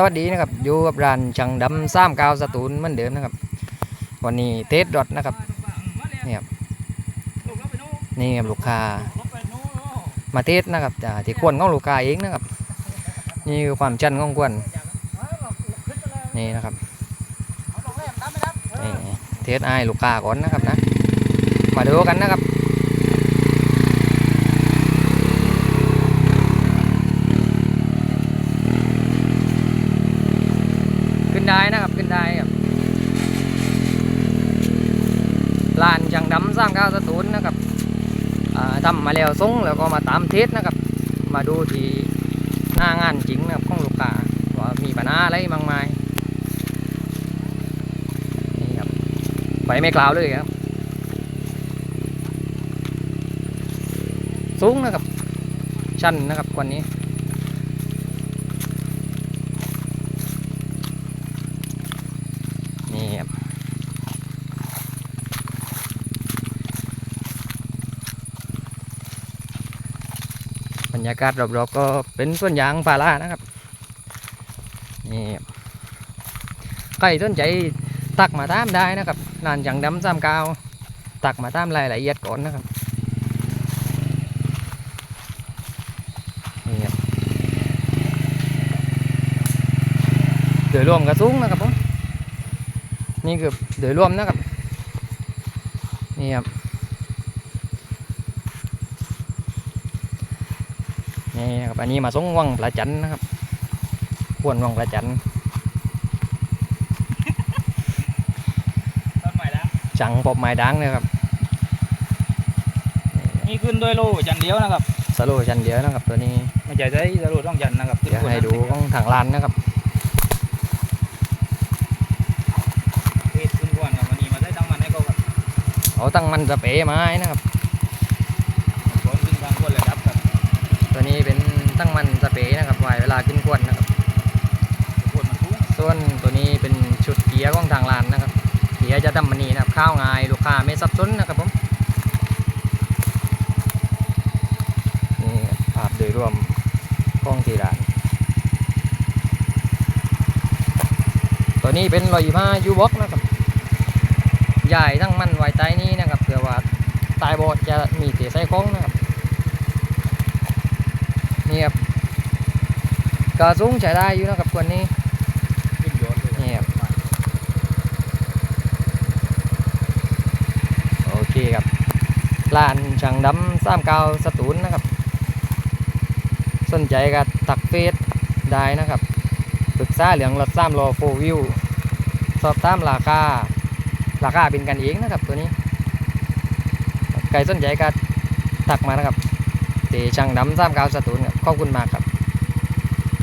สวัสดีนะครับอยู่กับร้านช่างดำซ้ำกาวสตูลเหมือนเดิมนะครับ วันนี้เทสรถนะครับนี่ครับนี่ครับลูกค้ามาเทสนะครับจากที่ควรของลูกค้าเองนะครับ นี่คือความชันของควรนี่นะครับนี่เทสไอ้ลูกค้าก่อนนะครับนะมาดูกันนะครับ ได้นะครับขึ้นได้ครับลานจังดำสร้างก้าวสตูนนะครับอ่าทำมาแล้วส่งแล้วก็มาตามเทสนะครับ มาดูที่หน้างานจริงนะครับของลูกค้าว่ามีปัญหาอะไรบางไหมนี่ครับไปไม่กล่าวเลยครับสูงนะครับ ชันนะครับกว่านี้ รรยากาศรอบๆก็เป็นสวนยางพารานะครับนี่ใครสนใจตักมาตามได้นะครับนานจังดำซ้ำกาวตักมาตามรายละเอียดก่อนนะครับนี่ครับโดยรวมกระสูงนะครับผมนี่คือโดยรวมนะครับนี่ครับ นี่นะครับอันนี้มาส่งวังประจันนะครับขวนวังประจันต้นใหม่แล้วจังปอบไม้ดังนะครับนี่ขึ้นด้วยโล่จันเดียวนะครับสโลว์ชันเดียวนะครับ ตัวนี้ไม่ใช่ได้สรุปต้องจันนะครับเดี๋ยวให้ดูของทางลานนะครับเพจขึ้นก่อนครับวันนี้มาได้ตั้งมันให้เขาครับเอาตั้งมันสเปรย์ไม้นะครับ โดนขึ้นบางคนเลยครับครับ ตัวนี้เป็นตั้งมันสเปรย์นะครับไว้เวลาขึ้นกวนนะครับคนมันสูงส่วนตัวนี้เป็นชุดเกียร์ของทางร้านนะครับเกียร์จะทำมันนีนะครับข้าวง่ายลูกค้าไม่สับสนนะครับผมนี่ภาพโดยรวมของที่ร้านตัวนี้เป็นรอยผ้ายูบ็อกนะครับใหญ่ทั้งมันไว้ใต้นี้นะครับเผื่อว่าตายบอดจะมีเสียไส้ของนะครับ นี่ครับกระสูงใช้ได้อยู่นะครับควรนี้นโยนเลยนี่ครับโอเคครับร้านช่างดำสามเกาวสตูลนะครับ สนใจก็ตักเฟซได้นะครับปรึกษาเรื่องรถสามล้อโฟวิวสอบถามราคาราคาเป็นกันเองนะครับตัวนี้ใครสนใจก็ตักมานะครับ เตช่างดำสามเกาวสตูลครับขอบคุณมากครับ